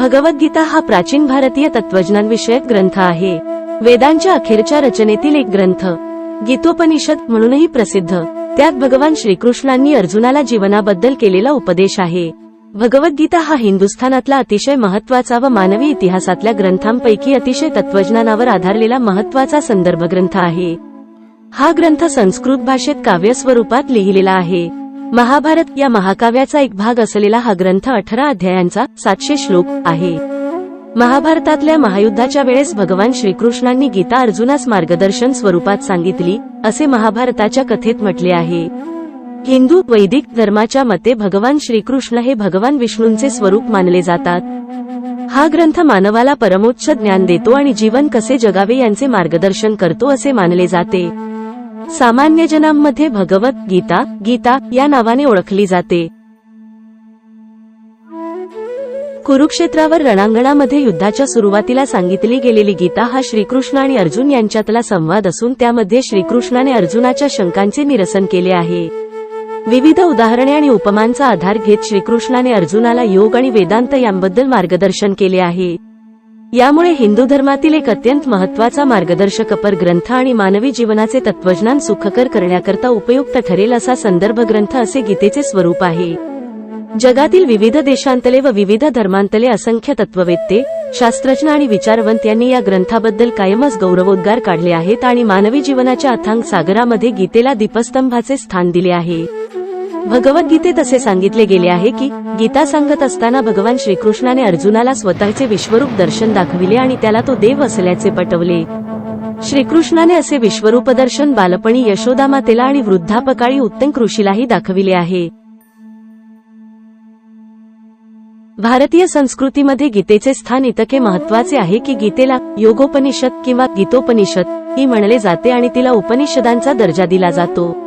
भगवद्गीता हा प्राचीन भारतीय तत्वज्ञानविषयक ग्रंथ आहे. वेदांच्या अखेरच्या रचनेतील एक ग्रंथ गीतोपनिषद म्हणूनही प्रसिद्ध. त्यात भगवान श्रीकृष्णांनी अर्जुनाला जीवनाबद्दल केलेला उपदेश आहे. भगवद्गीता हा हिंदुस्थानातला अतिशय महत्त्वाचा व मानवी इतिहासातल्या ग्रंथांपैकी अतिशय तत्वज्ञानावर आधारलेला महत्त्वाचा संदर्भ ग्रंथ आहे. हा ग्रंथ संस्कृत भाषेत काव्य स्वरूपात लिहिलेला आहे. महाभारत या महाकाव्याचा एक भाग असलेला हा ग्रंथ अठरा अध्यायांचा सातशे श्लोक आहे. महाभारतातल्या महायुद्धाच्या वेळेस भगवान श्रीकृष्णांनी गीता अर्जुनास मार्गदर्शन स्वरूपात सांगितली असे महाभारताच्या कथेत म्हटले आहे. हिंदू वैदिक धर्माच्या मते भगवान श्रीकृष्ण हे भगवान विष्णूंचे स्वरूप मानले जातात. हा ग्रंथ मानवाला परमोच्च ज्ञान देतो आणि जीवन कसे जगावे यांचे मार्गदर्शन करतो असे मानले जाते. सामान्य जनांमध्ये भगवत गीता गीता या नावाने ओळखली जाते. कुरुक्षेत्रावर रणांगणामध्ये युद्धाच्या सुरुवातीला सांगितली गेलेली गीता हा श्रीकृष्ण आणि अर्जुन यांच्यातला संवाद असून त्यामध्ये श्रीकृष्णाने अर्जुनाच्या शंकांचे निरसन केले आहे. विविध उदाहरणे आणि उपमांचा आधार घेत श्रीकृष्णाने अर्जुनाला योग आणि वेदांत यांबद्दल मार्गदर्शन केले आहे. यामुळे हिंदू धर्मातील एक अत्यंत महत्त्वाचा मार्गदर्शकपर ग्रंथ आणि मानवी जीवनाचे तत्वज्ञान सुखकर करण्याकरता उपयुक्त ठरेल असा संदर्भ ग्रंथ असे गीतेचे स्वरूप आहे. जगातील विविध देशांतले व विविध धर्मांतले असंख्य तत्ववेत्ते शास्त्रज्ञ आणि विचारवंत यांनी या ग्रंथाबद्दल कायमच गौरवोद्गार काढले आहेत आणि मानवी जीवनाच्या अथांग सागरामध्ये गीतेला दीपस्तंभाचे स्थान दिले आहे. भगवद्गीतेत असे सांगितले गेले आहे की गीता सांगत असताना भगवान श्रीकृष्णाने अर्जुनाला स्वतःचे विश्वरूप दर्शन दाखविले आणि त्याला तो देव असल्याचे पटवले. श्रीकृष्णाने असे विश्वरूप दर्शन बालपणी यशोदामातेला आणि वृद्धापकाळी उत्तम कृषीलाही दाखविले आहे. भारतीय संस्कृतीमध्ये गीतेचे स्थान इतके महत्त्वाचे आहे की गीतेला योगोपनिषद किंवा गीतोपनिषद ही म्हणले जाते आणि तिला उपनिषदांचा दर्जा दिला जातो.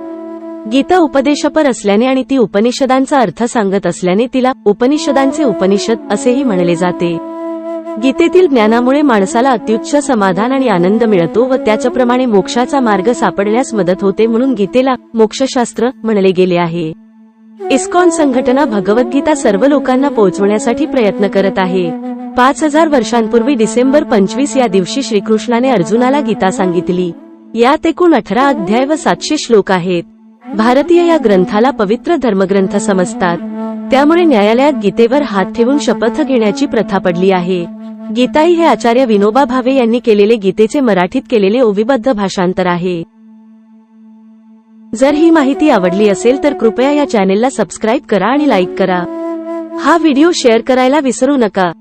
गीता उपदेशपर असल्याने आणि ती उपनिषदांचा अर्थ सांगत असल्याने तिला उपनिषदांचे उपनिषद असेही म्हणले जाते. गीतेतील ज्ञानामुळे माणसाला अत्युच्च समाधान आणि आनंद मिळतो व त्याच्याप्रमाणे मोक्षाचा मार्ग सापडण्यास मदत होते म्हणून गीतेला मोक्षशास्त्र म्हणले गेले आहे. इस्कॉन संघटना भगवद्गीता सर्व लोकांना पोहोचवण्यासाठी प्रयत्न करत आहे. पाच हजार वर्षांपूर्वी डिसेंबर पंचवीस या दिवशी श्रीकृष्णाने अर्जुनाला गीता सांगितली. यात एकूण अठरा अध्याय व सातशे श्लोक आहेत. भारतीय या ग्रंथाला पवित्र धर्मग्रंथ समजतात. त्यामुळे न्यायालयात गीतेवर हात ठेवून शपथ घेण्याची प्रथा पडली आहे. गीताई हे आचार्य विनोबा भावे यांनी केलेले गीतेचे मराठीत केलेले ओविबद्ध भाषांतर आहे. जर ही माहिती आवडली असेल तर कृपया या चॅनेलला सबस्क्राईब करा आणि लाईक करा. हा व्हिडिओ शेअर करायला विसरू नका.